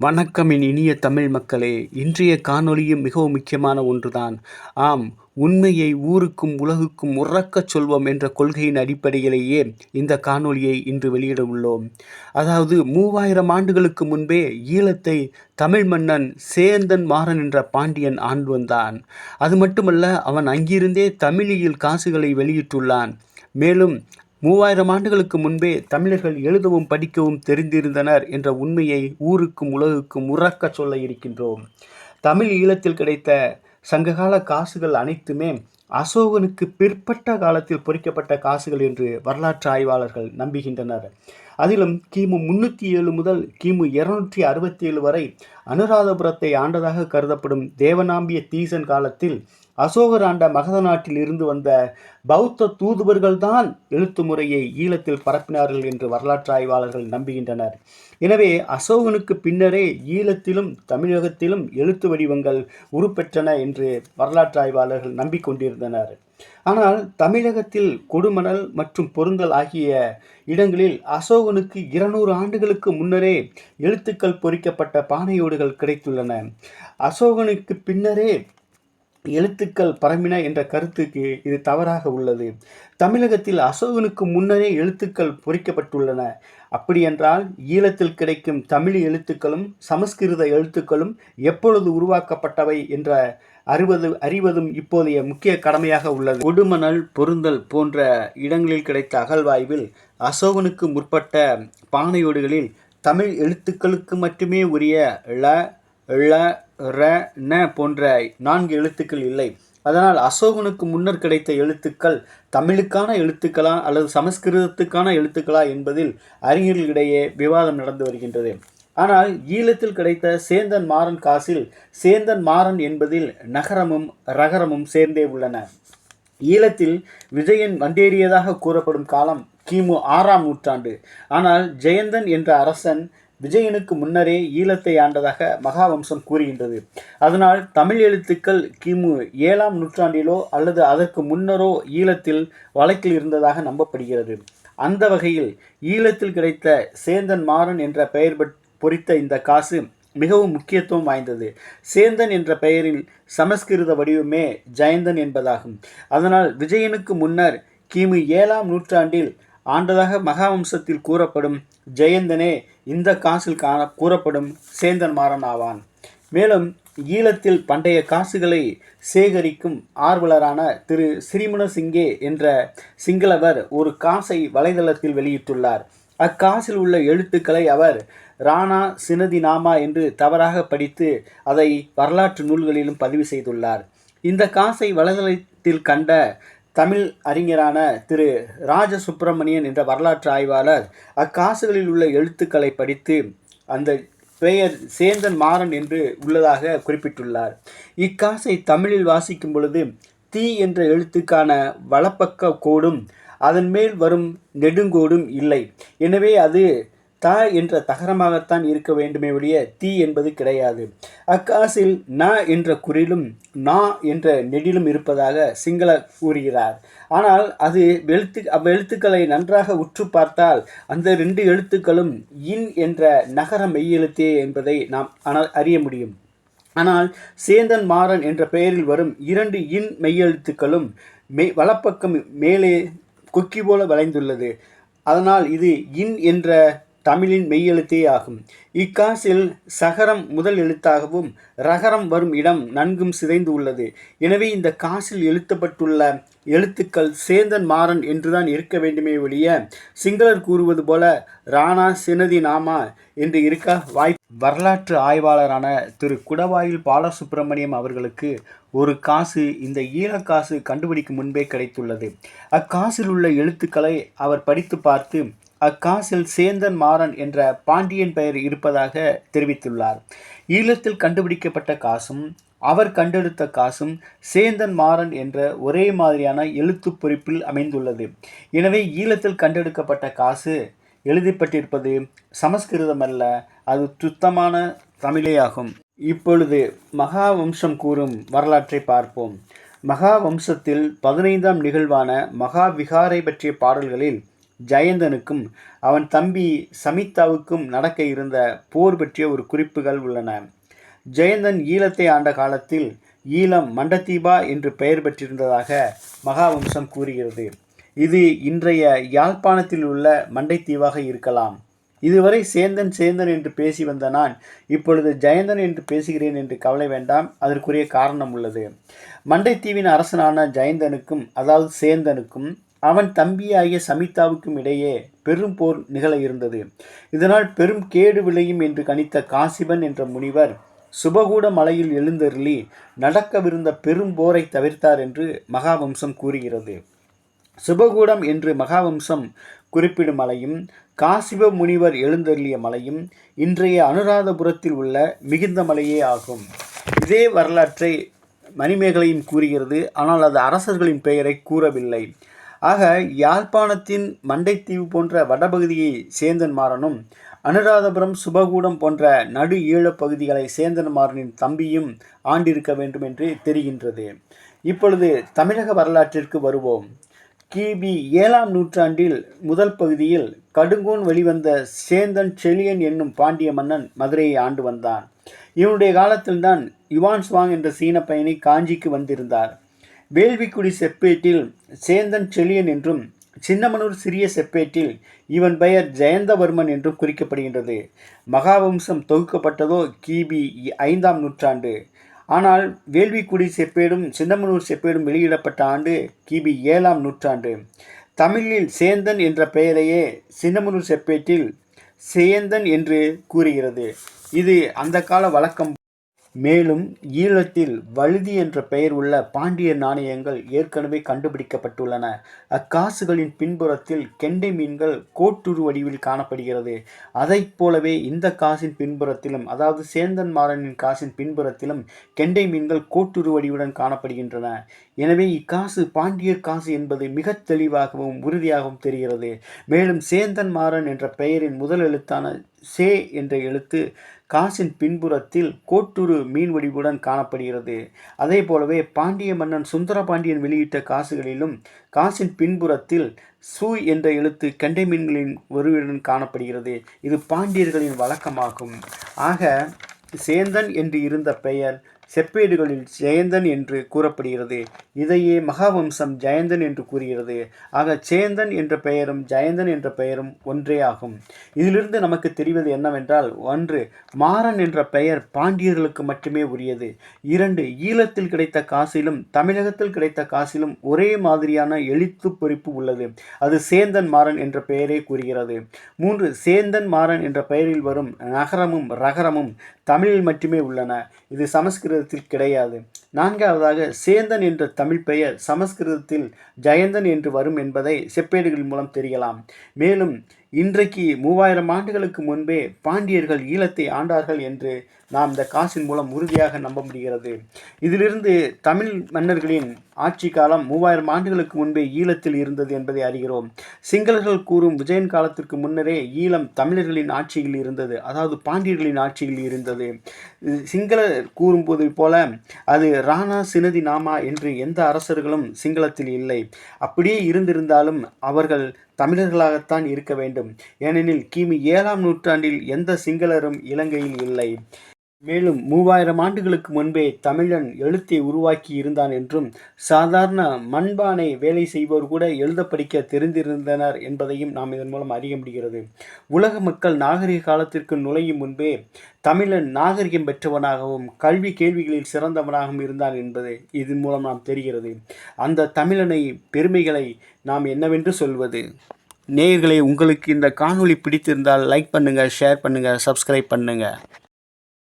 வணக்கம் என் இனிய தமிழ் மக்களே. இன்றைய காணொளியும் மிகவும் முக்கியமான ஒன்றுதான். ஆம் உண்மையை ஊருக்கும் உலகுக்கும் உறக்கச் சொல்வோம் என்ற கொள்கையின் அடிப்படையிலேயே இந்த காணொளியை இன்று வெளியிட உள்ளோம். அதாவது மூவாயிரம் ஆண்டுகளுக்கு முன்பே ஈழத்தை தமிழ் மன்னன் சேந்தன் மாறன் என்ற பாண்டியன் ஆண்டு வந்தான் அது மட்டுமல்ல அவன் அங்கிருந்தே தமிழில் காசுகளை வெளியிட்டுள்ளான். மேலும் மூவாயிரம் ஆண்டுகளுக்கு முன்பே தமிழர்கள் எழுதவும் படிக்கவும் தெரிந்திருந்தனர் என்ற உண்மையை ஊருக்கும் உலகுக்கும் உறக்கச் சொல்ல இருக்கின்றோம். தமிழ் ஈழத்தில் கிடைத்த சங்ககால காசுகள் அனைத்துமே அசோகனுக்கு பிற்பட்ட காலத்தில் பொறிக்கப்பட்ட காசுகள் என்று வரலாற்று ஆய்வாளர்கள் நம்புகின்றனர். அதிலும் கிமு முன்னூற்றி ஏழு முதல் கிமு இருநூற்றி அறுபத்தி ஏழு வரை அனுராதபுரத்தை ஆண்டதாக கருதப்படும் தேவநாம்பிய தீசன் காலத்தில் அசோகர் ஆண்ட மகத நாட்டில் இருந்து வந்த பௌத்த தூதுவர்கள்தான் எழுத்து முறையை ஈழத்தில் பரப்பினார்கள் என்று வரலாற்று ஆய்வாளர்கள் நம்புகின்றனர். எனவே அசோகனுக்கு பின்னரே ஈழத்திலும் தமிழகத்திலும் எழுத்து வடிவங்கள் உருப்பெற்றன என்று வரலாற்று ஆய்வாளர்கள் நம்பிக்கொண்டிருந்தனர். ஆனால் தமிழகத்தில் கொடுமணல் மற்றும் பொருந்தல் ஆகிய இடங்களில் அசோகனுக்கு இருநூறு ஆண்டுகளுக்கு முன்னரே எழுத்துக்கள் பொறிக்கப்பட்ட பானையோடுகள் கிடைத்துள்ளன. அசோகனுக்கு பின்னரே எழுத்துக்கள் பரம்பின என்ற கருத்துக்கு இது தவறாக உள்ளது. தமிழகத்தில் அசோகனுக்கு முன்னரே எழுத்துக்கள் பொறிக்கப்பட்டுள்ளன. அப்படியென்றால் ஈழத்தில் கிடைக்கும் தமிழ் எழுத்துக்களும் சமஸ்கிருத எழுத்துக்களும் எப்பொழுது உருவாக்கப்பட்டவை என்ற அறிவது அறிவதும் இப்போதைய முக்கிய கடமையாக உள்ளது. கொடுமணல் பொருந்தல் போன்ற இடங்களில் கிடைத்த அகழ்வாய்வில் அசோகனுக்கு முற்பட்ட பானையோடுகளில் தமிழ் எழுத்துக்களுக்கு மட்டுமே உரிய ல ழ ர ந போன்ற நான்கு எழுத்துக்கள் இல்லை. அதனால் அசோகனுக்கு முன்னர் கிடைத்த எழுத்துக்கள் தமிழுக்கான எழுத்துக்களா அல்லது சமஸ்கிருதத்துக்கான எழுத்துக்களா என்பதில் அறிஞர்களிடையே விவாதம் நடந்து வருகின்றது. ஆனால் ஈழத்தில் கிடைத்த சேந்தன் மாறன் காசில் சேந்தன் மாறன் என்பதில் நகரமும் ரகரமும் சேர்ந்தே உள்ளன. ஈழத்தில் விஜயன் வந்தேறியதாக கூறப்படும் காலம் கிமு ஆறாம் நூற்றாண்டு. ஆனால் ஜெயந்தன் என்ற அரசன் விஜயனுக்கு முன்னரே ஈழத்தை ஆண்டதாக மகாவம்சம் கூறுகின்றது. அதனால் தமிழ் எழுத்துக்கள் கிமு ஏழாம் நூற்றாண்டிலோ அல்லது அதற்கு முன்னரோ ஈழத்தில் வழக்கில் இருந்ததாக நம்பப்படுகிறது. அந்த வகையில் ஈழத்தில் கிடைத்த சேந்தன் மாறன் என்ற பெயர் பொறித்த இந்த காசு மிகவும் முக்கியத்துவம் வாய்ந்தது. சேந்தன் என்ற பெயரில் சமஸ்கிருத வடிவமே ஜெயந்தன் என்பதாகும். அதனால் விஜயனுக்கு முன்னர் கிமு ஏழாம் நூற்றாண்டில் ஆண்டதாக மகாவம்சத்தில் கூறப்படும் ஜெயந்தனே இந்த காசில் காண கூறப்படும் சேந்தன் மாறன் ஆவான். மேலும் ஈழத்தில் பண்டைய காசுகளை சேகரிக்கும் ஆர்வலரான திரு சிறிமுனசிங்கே என்ற சிங்களவர் ஒரு காசை வலைதளத்தில் வெளியிட்டுள்ளார். அக்காசில் உள்ள எழுத்துக்களை அவர் ராணா சினதி நாமா என்று தவறாக படித்து அதை வரலாற்று நூல்களிலும் பதிவு செய்துள்ளார். இந்த காசை வலைதளத்தில் கண்ட தமிழ் அறிஞரான திரு ராஜ சுப்பிரமணியன் என்ற வரலாற்று ஆய்வாளர் அக்காசுகளில் உள்ள எழுத்துக்களை படித்து அந்த பெயர் சேந்தன் மாறன் என்று உள்ளதாக குறிப்பிட்டுள்ளார். இக்காசை தமிழில் வாசிக்கும் பொழுது தீ என்ற எழுத்துக்கான வலப்பக்க கோடும் அதன் மேல் வரும் நெடுங்கோடும் இல்லை. எனவே அது த என்ற தகரமாகத்தான் இருக்க வேண்டுமே ஒழிய தீ என்பது கிடையாது. அக்காசில் ந என்ற குறிலும் நா என்ற நெடிலும் இருப்பதாக சிங்கள கூறுகிறார். ஆனால் அது எழுத்து அவ்வெழுத்துக்களை நன்றாக உற்று பார்த்தால் அந்த ரெண்டு எழுத்துக்களும் இன் என்ற நகர மெய்யெழுத்தே என்பதை நாம் ஆனால் அறிய முடியும். ஆனால் சேந்தன் மாறன் என்ற பெயரில் வரும் இரண்டு இன் மெய்யெழுத்துக்களும் மெய் வலப்பக்கம் மேலே கொக்கி போல வளைந்துள்ளது. அதனால் இது இன் என்ற தமிழின் மெய்யெழுத்தே ஆகும். இக்காசில் சகரம் முதல் எழுத்தாகவும் ரகரம் வரும் இடம் நன்கும் சிதைந்து உள்ளது. எனவே இந்த காசில் எழுத்தப்பட்டுள்ள எழுத்துக்கள் சேந்தன் மாறன் என்றுதான் இருக்க வேண்டுமே ஒழிய சிங்களர் கூறுவது போல ராணா சினதி நாமா என்று இருக்க வாய் வரலாற்று ஆய்வாளரான திரு குடவாயில் பாலசுப்பிரமணியம் அவர்களுக்கு ஒரு காசு இந்த ஈழக்காசு கண்டுபிடிக்கும் முன்பே கிடைத்துள்ளது. அக்காசில் உள்ள எழுத்துக்களை அவர் படித்து பார்த்து அக்காசில் சேந்தன் மாறன் என்ற பாண்டியன் பெயர் இருப்பதாக தெரிவித்துள்ளார். ஈழத்தில் கண்டுபிடிக்கப்பட்ட காசும் அவர் கண்டெடுத்த காசும் சேந்தன் மாறன் என்ற ஒரே மாதிரியான எழுத்து பொறிப்பில் அமைந்துள்ளது. எனவே ஈழத்தில் கண்டெடுக்கப்பட்ட காசு எழுதப்பட்டிருப்பது சமஸ்கிருதம் அல்ல அது சுத்தமான தமிழேயாகும். இப்பொழுது மகாவம்சம் கூறும் வரலாற்றை பார்ப்போம். மகாவம்சத்தில் பதினைந்தாம் நிகழ்வான மகாவிகாரை பற்றிய பாடல்களில் ஜெயந்தனுக்கும் அவன் தம்பி சமிதாவுக்கும் நடக்க இருந்த போர் பற்றிய ஒரு குறிப்புகள் உள்ளன. ஜெயந்தன் ஈழத்தை ஆண்ட காலத்தில் ஈழம் மண்டதீபா என்று பெயர் பெற்றிருந்ததாக மகாவம்சம் கூறுகிறது. இது இன்றைய யாழ்ப்பாணத்தில் உள்ள மண்டைத்தீவாக இருக்கலாம். இதுவரை சேந்தன் சேந்தன் என்று பேசி வந்த நான் இப்பொழுது ஜெயந்தன் என்று பேசுகிறேன் என்று கவலை வேண்டாம் அதற்குரிய காரணம் உள்ளது. மண்டைத்தீவின் அரசனான ஜெயந்தனுக்கும் அதாவது சேந்தனுக்கும் அவன் தம்பியாகிய சமிதாவுக்கும் இடையே பெரும் போர் நிகழ இருந்தது. இதனால் பெரும் கேடு விளையும் என்று கணித்த காசிபன் என்ற முனிவர் சுபகூட மலையில் எழுந்தருளி நடக்கவிருந்த பெரும் போரை தவிர்த்தார் என்று மகாவம்சம் கூறுகிறது. சுபகூடம் என்று மகாவம்சம் குறிப்பிடும் மலையும் காசிப முனிவர் எழுந்தருளிய மலையும் இன்றைய அனுராதபுரத்தில் உள்ள மிகுந்த மலையே ஆகும். இதே வரலாற்றை மணிமேகலையும் கூறுகிறது. ஆனால் அது அரசர்களின் பெயரை கூறவில்லை. ஆக யாழ்ப்பாணத்தின் மண்டைத்தீவு போன்ற வடபகுதியை சேந்தன் மாறனும் அனுராதபுரம் சுபகூடம் போன்ற நடு ஈழப் பகுதிகளை சேந்தன் மாறனின் தம்பியும் ஆண்டிருக்க வேண்டும் என்று தெரிகின்றது. இப்பொழுது தமிழக வரலாற்றிற்கு வருவோம். கிபி ஏழாம் நூற்றாண்டில் முதல் பகுதியில் கடுங்கோன் வெளிவந்த சேந்தன் செழியன் என்னும் பாண்டிய மன்னன் மதுரையை ஆண்டு வந்தான். இவனுடைய காலத்தில்தான் யுவான் சுவாங் என்ற சீன பயணி காஞ்சிக்கு வந்திருந்தார். வேள்விக்குடி செப்பேட்டில் சேந்தன் செழியன் என்றும் சின்னமனூர் சிறிய செப்பேட்டில் இவன் பெயர் ஜெயந்தவர்மன் என்றும் குறிக்கப்படுகின்றது. மகாவம்சம் தொகுக்கப்பட்டதோ கிபி ஐந்தாம் நூற்றாண்டு. ஆனால் வேள்விக்குடி செப்பேடும் சின்னமனூர் செப்பேடும் வெளியிடப்பட்ட ஆண்டு கிபி ஏழாம் நூற்றாண்டு. தமிழில் சேந்தன் என்ற பெயரையே சின்னமனூர் செப்பேட்டில் சேந்தன் என்று கூறுகிறது. இது அந்த கால வழக்கம் மேலும் ஈழத்தில் வழுதி என்ற பெயர் உள்ள பாண்டிய நாணயங்கள் ஏற்கனவே கண்டுபிடிக்கப்பட்டுள்ளன. அக்காசுகளின் பின்புறத்தில் கெண்டை மீன்கள் கோட்டுரு வடிவில் காணப்படுகிறது. அதைப் போலவே இந்த காசின் பின்புறத்திலும் அதாவது சேந்தன் மாறனின் காசின் பின்புறத்திலும் கெண்டை மீன்கள் கோட்டுரு வடிவுடன் காணப்படுகின்றன. எனவே இக்காசு பாண்டியர் காசு என்பது மிக தெளிவாகவும் உறுதியாகவும் தெரிகிறது. மேலும் சேந்தன் மாறன் என்ற பெயரின் முதல் எழுத்தான சே என்ற எழுத்து காசின் பின்புறத்தில் கோட்டுரு மீன் வடிவுடன் காணப்படுகிறது. அதே போலவே பாண்டிய மன்னன் சுந்தர பாண்டியன் வெளியிட்ட காசுகளிலும் காசின் பின்புறத்தில் சூ என்ற எழுத்து கெண்டை மீன்களின் ஒருவருடன் காணப்படுகிறது. இது பாண்டியர்களின் வழக்கமாகும். ஆக சேந்தன் என்று இருந்த பெயர் செப்பேடுகளில் ஜெயந்தன் என்று கூறப்படுகிறது. இதையே மகாவம்சம் ஜெயந்தன் என்று கூறுகிறது. ஆக சேந்தன் என்ற பெயரும் ஜெயந்தன் என்ற பெயரும் ஒன்றே ஆகும். இதிலிருந்து நமக்கு தெரிவது என்னவென்றால் ஒன்று மாறன் என்ற பெயர் பாண்டியர்களுக்கு மட்டுமே உரியது. இரண்டு ஈழத்தில் கிடைத்த காசிலும் தமிழகத்தில் கிடைத்த காசிலும் ஒரே மாதிரியான எழுத்து பொறிப்பு உள்ளது. அது சேந்தன் மாறன் என்ற பெயரே கூறுகிறது. மூன்று சேந்தன் மாறன் என்ற பெயரில் வரும் நகரமும் ரகரமும் தமிழில் மட்டுமே உள்ளன. இது சமஸ்கிருதத்தில் கிடையாது. நான்காவதாக சேந்தன் என்ற தமிழ் பெயர் சமஸ்கிருதத்தில் ஜெயந்தன் என்று வரும் என்பதை செப்பேடுகள் மூலம் தெரியலாம். மேலும் இன்றைக்கு மூவாயிரம் ஆண்டுகளுக்கு முன்பே பாண்டியர்கள் ஈழத்தை ஆண்டார்கள் என்று நாம் இந்த காசின் மூலம் உறுதியாக நம்ப முடிகிறது. இதிலிருந்து தமிழ் மன்னர்களின் ஆட்சி காலம் மூவாயிரம் ஆண்டுகளுக்கு முன்பே ஈழத்தில் இருந்தது என்பதை அறிகிறோம். சிங்களர்கள் கூறும் விஜயன் காலத்திற்கு முன்னரே ஈழம் தமிழர்களின் ஆட்சியில் இருந்தது அதாவது பாண்டியர்களின் ஆட்சியில் இருந்தது. சிங்களர் கூறும்போது போல அது ராணா சினதி நாமா என்று எந்த அரசர்களும் சிங்களத்தில் இல்லை. அப்படியே இருந்திருந்தாலும் அவர்கள் தமிழர்களாகத்தான் இருக்க வேண்டும். ஏனெனில் கிமி ஏழாம் நூற்றாண்டில் எந்த சிங்களரும் இலங்கையில் இல்லை. மேலும் மூவாயிரம் ஆண்டுகளுக்கு முன்பே தமிழன் எழுத்தை உருவாக்கி இருந்தான் என்றும் சாதாரண மண்பானை வேலை செய்வோர் கூட எழுத படிக்க தெரிந்திருந்தனர் என்பதையும் நாம் இதன் மூலம் அறிய முடிகிறது. உலக மக்கள் நாகரிக காலத்திற்கு நுழையும் முன்பே தமிழன் நாகரிகம் பெற்றவனாகவும் கல்வி கேள்விகளில் சிறந்தவனாகவும் இருந்தான் என்பது இதன் மூலம் நாம் தெரிகிறது. அந்த தமிழனை பெருமைகளை நாம் என்னவென்று சொல்வது? நேயர்களே உங்களுக்கு இந்த காணொளி பிடித்திருந்தால் லைக் பண்ணுங்கள் ஷேர் பண்ணுங்கள் சப்ஸ்கிரைப் பண்ணுங்கள்